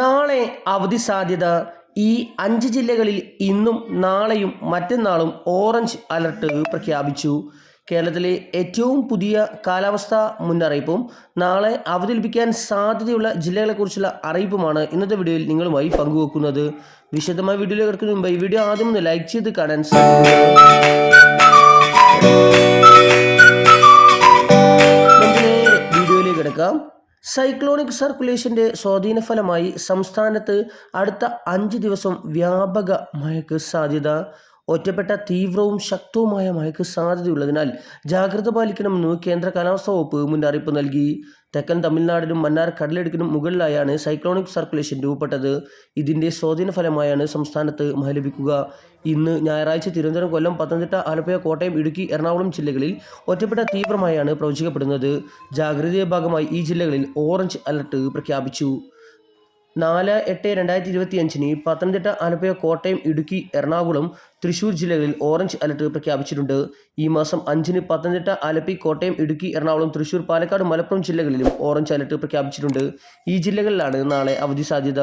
നാളെ അവധി സാധ്യത ഈ അഞ്ച് ജില്ലകളിൽ ഇന്നും നാളെയും മറ്റന്നാളും ഓറഞ്ച് അലർട്ട് പ്രഖ്യാപിച്ചു. കേരളത്തിലെ ഏറ്റവും പുതിയ കാലാവസ്ഥാ മുന്നറിയിപ്പും നാളെ അവധി ലഭിക്കാൻ സാധ്യതയുള്ള ജില്ലകളെക്കുറിച്ചുള്ള അറിയിപ്പുമാണ് ഇന്നത്തെ വീഡിയോയിൽ നിങ്ങളുമായി പങ്കുവെക്കുന്നത്. വിശദമായ വീഡിയോയിൽ കിടക്കുന്നതിന് മുമ്പ് ഈ വീഡിയോ ആദ്യം ഒന്ന് ലൈക്ക് ചെയ്ത് കാണാൻ സാധിക്കും വീഡിയോയിലേക്ക് കിടക്കാം. സൈക്ലോണിക് സർക്കുലേഷന്റെ സ്വാധീനഫലമായി സംസ്ഥാനത്ത് അടുത്ത അഞ്ച് ദിവസം വ്യാപക മഴയ്ക്ക് സാധ്യത. ഒറ്റപ്പെട്ട തീവ്രവും ശക്തവുമായ മഴയ്ക്ക് സാധ്യതയുള്ളതിനാൽ ജാഗ്രത പാലിക്കണമെന്ന് കേന്ദ്ര കാലാവസ്ഥാ വകുപ്പ് മുന്നറിയിപ്പ് നൽകി. തെക്കൻ തമിഴ്നാടിനും മന്നാർ കടലിടുക്കിനും മുകളിലായാണ് സൈക്ലോണിക് സർക്കുലേഷൻ രൂപപ്പെട്ടത്. ഇതിന്റെ സ്വാധീന ഫലമായാണ് സംസ്ഥാനത്ത് മഴ ലഭിക്കുക. ഇന്ന് ഞായറാഴ്ച തിരുവനന്തപുരം കൊല്ലം പത്തനംതിട്ട ആലപ്പുഴ കോട്ടയം ഇടുക്കി എറണാകുളം ജില്ലകളിൽ ഒറ്റപ്പെട്ട തീവ്രമായാണ് പ്രവചിക്കപ്പെടുന്നത്. ജാഗ്രതയുടെ ഭാഗമായി ഈ ജില്ലകളിൽ ഓറഞ്ച് അലർട്ട് പ്രഖ്യാപിച്ചു. നാല് എട്ട് രണ്ടായിരത്തി ഇരുപത്തി അഞ്ചിന് പത്തനംതിട്ട ആലപ്പുഴ കോട്ടയം ഇടുക്കി എറണാകുളം തൃശൂർ ജില്ലകളിൽ ഓറഞ്ച് അലർട്ട് പ്രഖ്യാപിച്ചിട്ടുണ്ട്. ഈ മാസം അഞ്ചിന് പത്തനംതിട്ട ആലപ്പി കോട്ടയം ഇടുക്കി എറണാകുളം തൃശൂർ പാലക്കാട് മലപ്പുറം ജില്ലകളിലും ഓറഞ്ച് അലർട്ട് പ്രഖ്യാപിച്ചിട്ടുണ്ട്. ഈ ജില്ലകളിലാണ് നാളെ അവധി സാധ്യത.